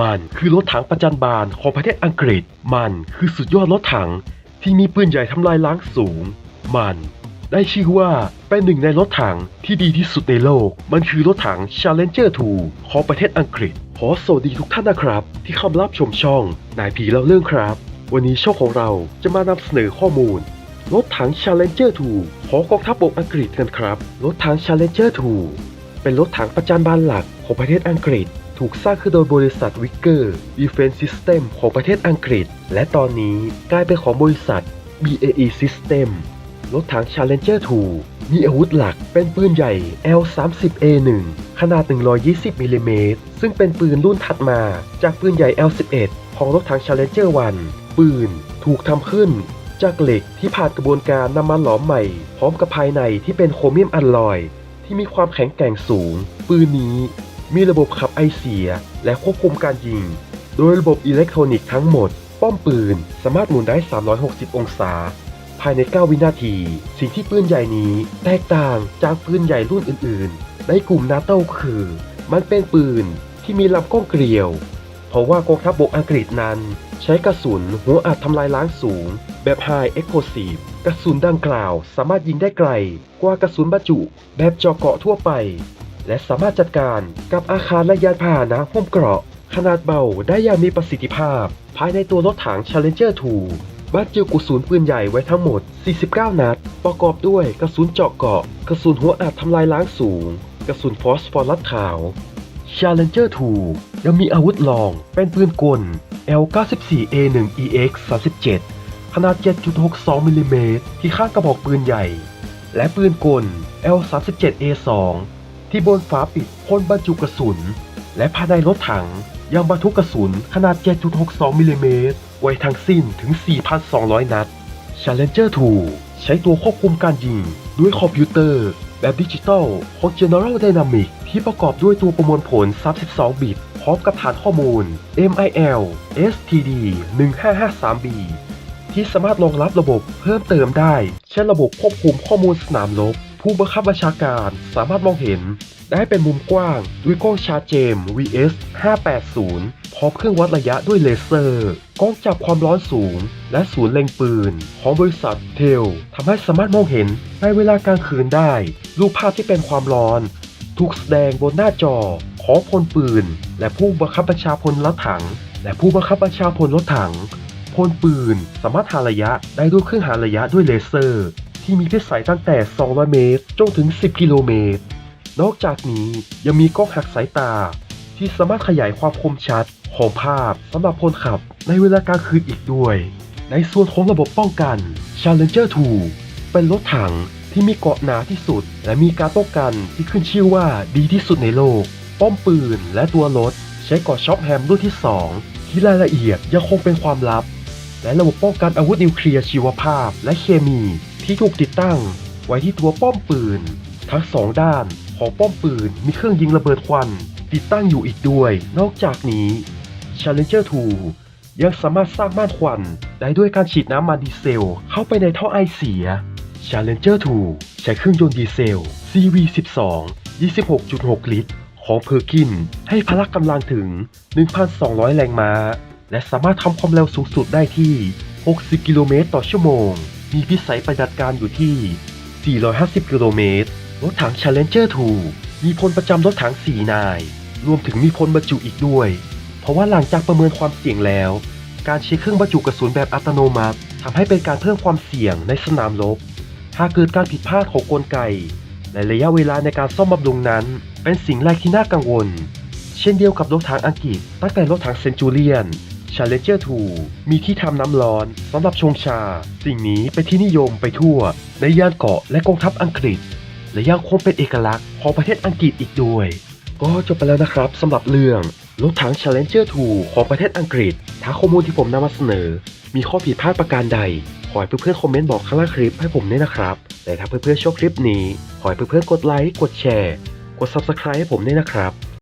มันคือรถถังประจันบานของประเทศอังกฤษ มันคือสุดยอดรถถังที่มีปืนใหญ่ทำลายล้างสูง มันได้ชื่อว่าเป็นหนึ่งในรถถังที่ดีที่สุดในโลก มันคือรถถัง Challenger 2 ของประเทศอังกฤษ ขอสวัสดีทุกท่านนะครับ ที่เข้ารับชมช่องนายผีเล่าเรื่องครับ วันนี้ช่องของเราจะมานำเสนอข้อมูล รถถัง Challenger 2 ของกองทัพบกอังกฤษกันครับ รถถัง Challenger 2 เป็นรถถังประจันบานหลักของประเทศอังกฤษ ถูกสร้างขึ้นโดยบริษัทวิกเกอร์ Defense System ของประเทศอังกฤษ และตอนนี้กลายเป็นของบริษัท BAE System รถถัง Challenger 2 มีอาวุธหลักเป็นปืนใหญ่ L30A1 ขนาด 120มิลลิเมตรซึ่งเป็นปืนรุ่นถัดมา จากปืนใหญ่ L11 ของรถถัง Challenger 1 ปืนถูกทำขึ้น จากเหล็กที่ผ่านกระบวนการนำมาหลอมใหม่ พร้อมกับภายในที่เป็นโครเมียมอัลลอย ที่มีความแข็งแกร่งสูง ปืนนี้ มีระบบขับไอเสีย และควบคุมการยิง โดยระบบอิเล็กทรอนิกส์ทั้งหมด ป้อมปืนสามารถหมุนได้ 360 องศา ภายใน 9 วินาที สิ่งที่ปืนใหญ่นี้แตกต่างจากปืนใหญ่รุ่นอื่น ๆ ในกลุ่มนาโต้คือ มันเป็นปืนที่มีลำกล้องเกลียว เพราะว่ากองทัพบบกอังกฤษนั้น ใช้กระสุนหัวอัดทำลายล้างสูง แบบ High Explosive กระสุนดังกล่าวสามารถยิงได้ไกล กว่ากระสุนบรรจุ แบบเจาะเกาะทั่วไป และสามารถจัดการกับอาคารและยานพาหนะหุ้มเกราะ ขนาดเบาได้อย่างมีประสิทธิภาพ ภายในตัวรถถัง Challenger 2บรรจุกระสุนปืนใหญ่ไว้ทั้งหมด 49 นัด ประกอบด้วยกระสุนเจาะเกาะ กระสุนหัวอัดทำลายล้างสูง กระสุนฟอสฟอรัสขาว Challenger 2ยังมีอาวุธรองเป็นปืนกล L94A1EX 37ขนาด 7.62 มิลลิเมตรที่ข้างกระบอกปืนใหญ่ และปืนกล L37A2 ที่บนฝาปิดพ่นบรรจุกระสุน และภายในรถถังยังบรรทุกกระสุนขนาด 7.62 มิลลิเมตรไว้ทั้งสิ้นถึง 4,200 นัด Challenger 2 ใช้ตัวควบคุมการยิงด้วยคอมพิวเตอร์แบบดิจิตอลของ General Dynamics ที่ประกอบด้วยตัวประมวลผล 32 บิต พร้อมกับฐานข้อมูล MIL STD 1553B ที่สามารถรองรับระบบเพิ่มเติมได้ เช่นระบบควบคุมข้อมูลสนามรบ ผู้บังคับบัญชาการสามารถมองเห็น ได้เป็นมุมกว้างด้วยกล้องชาร์จเจม VS 580 พร้อมเครื่องวัดระยะด้วยเลเซอร์ กล้องจับความร้อนสูง และศูนย์เล็งปืน ของบริษัทเทลทำให้สามารถมองเห็นในเวลากลางคืนได้ รูปภาพที่เป็นความร้อน ถูกแสดงบนหน้าจอของพลปืน และผู้บังคับบัญชาพลรถถัง และผู้บังคับบัญชาพลรถถังพลปืนสามารถหาระยะได้ด้วยเครื่องหาระยะด้วยเลเซอร์ ที่มีพิสัยตั้งแต่ 200 เมตร จนถึง 10 กิโลเมตร นอกจากนี้ยังมีกล้องหักสายตา ที่สามารถขยายความคมชัดของภาพสำหรับพลขับในเวลากลางคืนอีกด้วย ในส่วนของระบบป้องกัน Challenger 2 เป็นรถถังที่มีเกราะหนาที่สุด และมีการป้องกันที่ขึ้นชื่อว่าดีที่สุดในโลก ป้อมปืนและตัวรถ ใช้เกราะช็อปแฮมรุ่นที่ 2 ที่รายละเอียดยังคงเป็นความลับ และระบบป้องกันอาวุธนิวเคลียร์ชีวภาพ และเคมี ที่ถูกติดตั้งไว้ที่ตัวป้อมปืน ทั้งสองด้านของป้อมปืนมีเครื่องยิงระเบิดควัน ติดตั้งอยู่อีกด้วย นอกจากนี้ Challenger 2 ยังสามารถสร้างม่านควันได้ด้วยการฉีดน้ำมันดีเซล เข้าไปในท่อไอเสีย Challenger 2 ใช้เครื่องยนต์ดีเซล CV12 26.6 ลิตร ของเพอร์กิน ให้พละกำลังถึง 1,200 แรงม้า และสามารถทำความเร็วสูงสุดได้ที่ 60 กิโลเมตรต่อชั่วโมง มีพิสัยปฏิบัติการอยู่ที่ 450 กิโลเมตร รถถัง Challenger 2 มีพลประจำรถถัง 4 นาย รวมถึงมีพลบรรจุอีกด้วย เพราะว่าหลังจากประเมินความเสี่ยงแล้ว การใช้เครื่องบรรจุกระสุนแบบอัตโนมัติทำให้เป็นการเพิ่มความเสี่ยงในสนามรบ หากเกิดการผิดพลาดของกลไก และระยะเวลาในการซ่อมบำรุงนั้น เป็นสิ่งแรกที่น่ากังวล เช่นเดียวกับรถถังอังกฤษตั้งแต่รถถังเซนจูเลียน Challenger 2 มีที่ทำน้ำร้อนสำหรับชงชา สิ่งนี้เป็นที่นิยมไปทั่ว ในย่านเกาะและกองทัพอังกฤษ และยังคงเป็นเอกลักษณ์ของประเทศอังกฤษอีกด้วย ก็จบไปแล้วนะครับสำหรับเรื่องรถถัง Challenger 2 ของประเทศอังกฤษ ถ้าข้อมูลที่ผมนำมาเสนอ มีข้อผิดพลาดประการใด ขอให้เพื่อนๆคอมเมนต์บอกข้างล่างคลิปให้ผมด้วยนะครับ แต่ถ้าเพื่อนๆชอบคลิปนี้ ขอให้เพื่อนๆกดไลค์ กดแชร์ กด Subscribe ให้ผมด้วยนะครับ